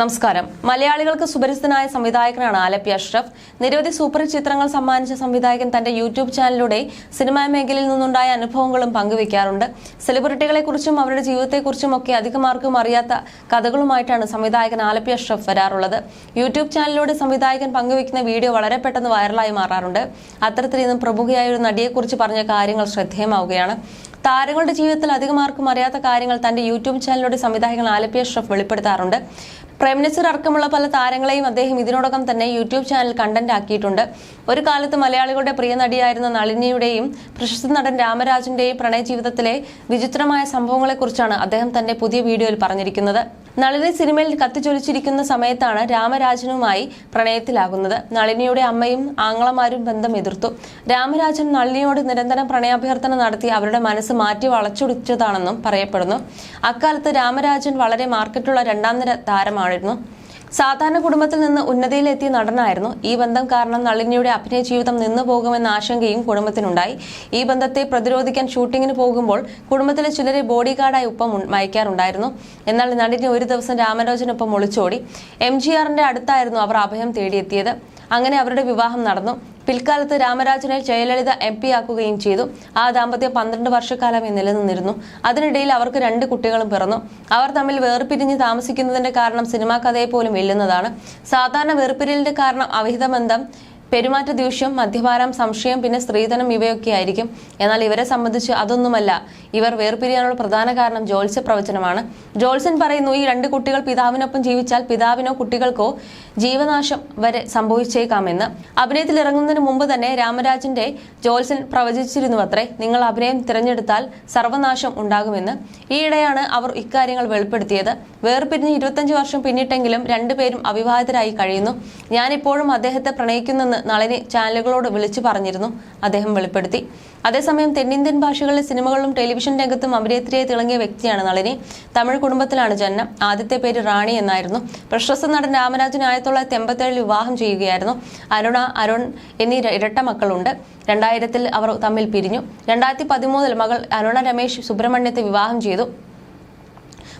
നമസ്കാരം. മലയാളികൾക്ക് സുപരിചിതനായ സംവിധായകനാണ് ആലപ്പി അഷ്റഫ്. നിരവധി സൂപ്പർ ചിത്രങ്ങൾ സമ്മാനിച്ച സംവിധായകൻ തന്റെ യൂട്യൂബ് ചാനലിലൂടെ സിനിമാ മേഖലയിൽ നിന്നുണ്ടായ അനുഭവങ്ങളും പങ്കുവയ്ക്കാറുണ്ട്. സെലിബ്രിറ്റികളെക്കുറിച്ചും അവരുടെ ജീവിതത്തെക്കുറിച്ചും ഒക്കെ അധികമാർക്കും അറിയാത്ത കഥകളുമായിട്ടാണ് സംവിധായകൻ ആലപ്പി അഷ്റഫ് വരാറുള്ളത്. യൂട്യൂബ് ചാനലിലൂടെ സംവിധായകൻ പങ്കുവയ്ക്കുന്ന വീഡിയോ വളരെ പെട്ടെന്ന് വൈറലായി മാറാറുണ്ട്. അത്തരത്തിൽ ഇന്നും പ്രമുഖയായ ഒരു നടിയെക്കുറിച്ച് പറഞ്ഞ കാര്യങ്ങൾ ശ്രദ്ധേയമാവുകയാണ്. താരങ്ങളുടെ ജീവിതത്തിൽ അധികം ആർക്കും അറിയാത്ത കാര്യങ്ങൾ തന്റെ യൂട്യൂബ് ചാനലിലൂടെ സംവിധായകൻ ആലപ്പി അഷ്റഫ് വെളിപ്പെടുത്താറുണ്ട്. പ്രേംനസീർ അടക്കമുള്ള പല താരങ്ങളെയും അദ്ദേഹം ഇതിനോടകം തന്നെ യൂട്യൂബ് ചാനൽ കണ്ടന്റ് ആക്കിയിട്ടുണ്ട്. ഒരു കാലത്ത് മലയാളികളുടെ പ്രിയ നടിയായിരുന്ന നളിനിയുടെയും പ്രശസ്ത നടൻ രാമരാജന്റെയും പ്രണയ ജീവിതത്തിലെ വിചിത്രമായ സംഭവങ്ങളെക്കുറിച്ചാണ് അദ്ദേഹം തന്റെ പുതിയ വീഡിയോയിൽ പറഞ്ഞിരിക്കുന്നത്. നളിനി സിനിമയിൽ കത്തിച്ചൊലിച്ചിരിക്കുന്ന സമയത്താണ് രാമരാജനുമായി പ്രണയത്തിലാകുന്നത്. നളിനിയുടെ അമ്മയും ആങ്ങളമാരും ബന്ധം എതിർത്തു. രാമരാജൻ നളിനിയോട് നിരന്തരം പ്രണയാഭ്യർത്ഥന നടത്തി അവരുടെ മനസ്സ് മാറ്റി വളച്ചൊടിച്ചതാണെന്നും പറയപ്പെടുന്നു. അക്കാലത്ത് രാമരാജൻ വളരെ മാർക്കറ്റുള്ള രണ്ടാം നിര താരമായിരുന്നു. സാധാരണ കുടുംബത്തിൽ നിന്ന് ഉന്നതിയിലെത്തിയ നടനായിരുന്നു. ഈ ബന്ധം കാരണം നളിനിയുടെ അഭിനയ ജീവിതം നിന്നു പോകുമെന്ന ആശങ്കയും കുടുംബത്തിനുണ്ടായി. ഈ ബന്ധത്തെ പ്രതിരോധിക്കാൻ ഷൂട്ടിങ്ങിന് പോകുമ്പോൾ കുടുംബത്തിലെ ചിലരെ ബോഡി ഗാർഡായി ഒപ്പം മയക്കാറുണ്ടായിരുന്നു. എന്നാൽ നളിനി ഒരു ദിവസം രാമരാജനൊപ്പം ഒളിച്ചോടി. എം ജി ആറിന്റെ അടുത്തായിരുന്നു അവർ അഭയം തേടിയെത്തിയത്. അങ്ങനെ അവരുടെ വിവാഹം നടന്നു. പിൽക്കാലത്ത് രാമരാജനെ ജയലളിത എം പി ആക്കുകയും ചെയ്തു. ആ ദാമ്പത്യം പന്ത്രണ്ട് വർഷക്കാലമേ നിലനിന്നിരുന്നു. അതിനിടയിൽ അവർക്ക് രണ്ട് കുട്ടികളും പിറന്നു. അവർ തമ്മിൽ വേർപിരിഞ്ഞ് താമസിക്കുന്നതിന്റെ കാരണം സിനിമാ കഥയെ പോലും സാധാരണ വേർപിരിലിന്റെ കാരണം അവിഹിത ബന്ധം പെരുമാറ്റ ദേഷ്യം മദ്യപാനം സംശയം പിന്നെ സ്ത്രീധനം ഇവയൊക്കെ ആയിരിക്കും. എന്നാൽ ഇവരെ സംബന്ധിച്ച് അതൊന്നുമല്ല. ഇവർ വേർപിരിയാനുള്ള പ്രധാന കാരണം ജോൽസ്യ പ്രവചനമാണ്. ജോൽസൻ പറയുന്നു ഈ രണ്ട് കുട്ടികൾ പിതാവിനൊപ്പം ജീവിച്ചാൽ പിതാവിനോ കുട്ടികൾക്കോ ജീവനാശം വരെ സംഭവിച്ചേക്കാമെന്ന്. അഭിനയത്തിൽ ഇറങ്ങുന്നതിന് മുമ്പ് തന്നെ രാമരാജന്റെ ജോൽസൻ പ്രവചിച്ചിരുന്നു അത്രേ നിങ്ങൾ അഭിനയം തിരഞ്ഞെടുത്താൽ സർവനാശം ഉണ്ടാകുമെന്ന്. ഈയിടെയാണ് അവർ ഇക്കാര്യങ്ങൾ വെളിപ്പെടുത്തിയത്. വേർപിരിഞ്ഞ് ഇരുപത്തഞ്ച് വർഷം പിന്നിട്ടെങ്കിലും രണ്ടുപേരും അവിവാഹിതരായി കഴിയുന്നു. ഞാനിപ്പോഴും അദ്ദേഹത്തെ പ്രണയിക്കുന്നെന്ന് നളിനി ചാനലുകളോട് വിളിച്ചു പറഞ്ഞിരുന്നു. അദ്ദേഹം വെളിപ്പെടുത്തി. അതേസമയം തെന്നിന്ത്യൻ ഭാഷകളിലെ സിനിമകളിലും ടെലിവിഷൻ രംഗത്തും അഭിനേത്രിയായി തിളങ്ങിയ വ്യക്തിയാണ് നളിനി. തമിഴ് കുടുംബത്തിലാണ് ജനനം ആദ്യത്തെ പേര് റാണി എന്നായിരുന്നു. പ്രശസ്ത നടൻ രാമരാജൻ ആയിരത്തി തൊള്ളായിരത്തി എൺപത്തേഴിൽ വിവാഹം ചെയ്യുകയായിരുന്നു. അരുണ അരുൺ എന്നീ ഇരട്ട മക്കളുണ്ട്. രണ്ടായിരത്തിൽ അവർ തമ്മിൽ പിരിഞ്ഞു. രണ്ടായിരത്തി പതിമൂന്നിൽ മകൾ അരുണ രമേശ് സുബ്രഹ്മണ്യത്തെ വിവാഹം ചെയ്തു.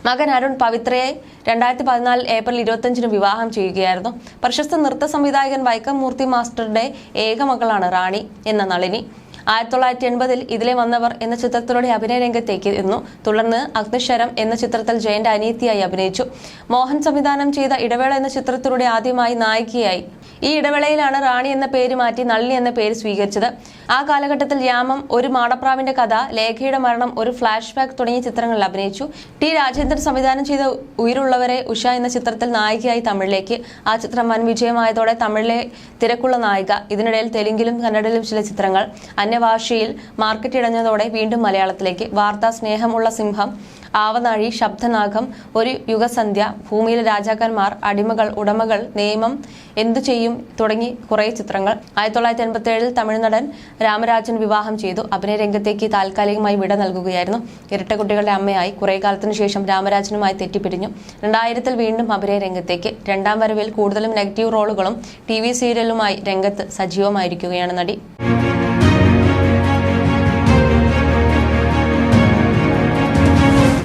മകൻ അരുൺ പവിത്രയെ രണ്ടായിരത്തി പതിനാലിൽ ഏപ്രിൽ ഇരുപത്തഞ്ചിന് വിവാഹം ചെയ്യുകയായിരുന്നു. പ്രശസ്ത നൃത്ത സംവിധായകൻ വൈക്കം മൂർത്തി മാസ്റ്ററുടെ ഏക മകളാണ് റാണി എന്ന നളിനി. ആയിരത്തി തൊള്ളായിരത്തി എൺപതിൽ ഇതിലെ വന്നവർ എന്ന ചിത്രത്തിലൂടെ അഭിനയ രംഗത്തേക്ക് എന്നു. തുടർന്ന് അഗ്നിശരം എന്ന ചിത്രത്തിൽ ജയന്റെ അനിയത്തിയായി അഭിനയിച്ചു. മോഹൻ സംവിധാനം ചെയ്ത ഇടവേള എന്ന ചിത്രത്തിലൂടെ ആദ്യമായി നായികയായി. ഈ ഇടവേളയിലാണ് റാണി എന്ന പേര് മാറ്റി നളിനി എന്ന പേര് സ്വീകരിച്ചത്. ആ കാലഘട്ടത്തിൽ യാമം ഒരു മാടപ്രാവിന്റെ കഥ ലേഖയുടെ മരണം ഒരു ഫ്ലാഷ് ബാക്ക് തുടങ്ങിയ ചിത്രങ്ങളിൽ അഭിനയിച്ചു. ടി രാജേന്ദ്രൻ സംവിധാനം ചെയ്ത ഉയരുള്ളവരെ ഉഷ എന്ന ചിത്രത്തിൽ നായികയായി തമിഴിലേക്ക്. ആ ചിത്രം വൻ വിജയമായതോടെ തമിഴിലെ തിരക്കുള്ള നായിക. ഇതിനിടയിൽ തെലുങ്കിലും കന്നഡയിലും ചില ചിത്രങ്ങൾ. അന്യഭാഷയിൽ മാർക്കറ്റ് ഇടഞ്ഞതോടെ വീണ്ടും മലയാളത്തിലേക്ക്. വാർത്താ സ്നേഹമുള്ള സിംഹം. ആവനാഴി ശബ്ദനാഗം ഒരു യുഗസന്ധ്യ ഭൂമിയിലെ രാജാക്കന്മാർ അടിമകൾ ഉടമകൾ നിയമം എന്തു ചെയ്യും തുടങ്ങി കുറേ ചിത്രങ്ങൾ. ആയിരത്തി തൊള്ളായിരത്തി എൺപത്തി ഏഴിൽ തമിഴ്നടൻ രാമരാജൻ വിവാഹം ചെയ്തു. അഭിനയ രംഗത്തേക്ക് താൽക്കാലികമായി വിട നൽകുകയായിരുന്നു. ഇരട്ട കുട്ടികളുടെ അമ്മയായി കുറേ കാലത്തിനു ശേഷം രാമരാജനുമായി തെറ്റിപ്പിരിഞ്ഞു. രണ്ടായിരത്തിൽ വീണ്ടും അഭിനയ രംഗത്തേക്ക്. രണ്ടാം വരവിൽ കൂടുതലും നെഗറ്റീവ് റോളുകളും ടി വി സീരിയലുമായി രംഗത്ത് സജീവമായിരിക്കുകയാണ് നടി.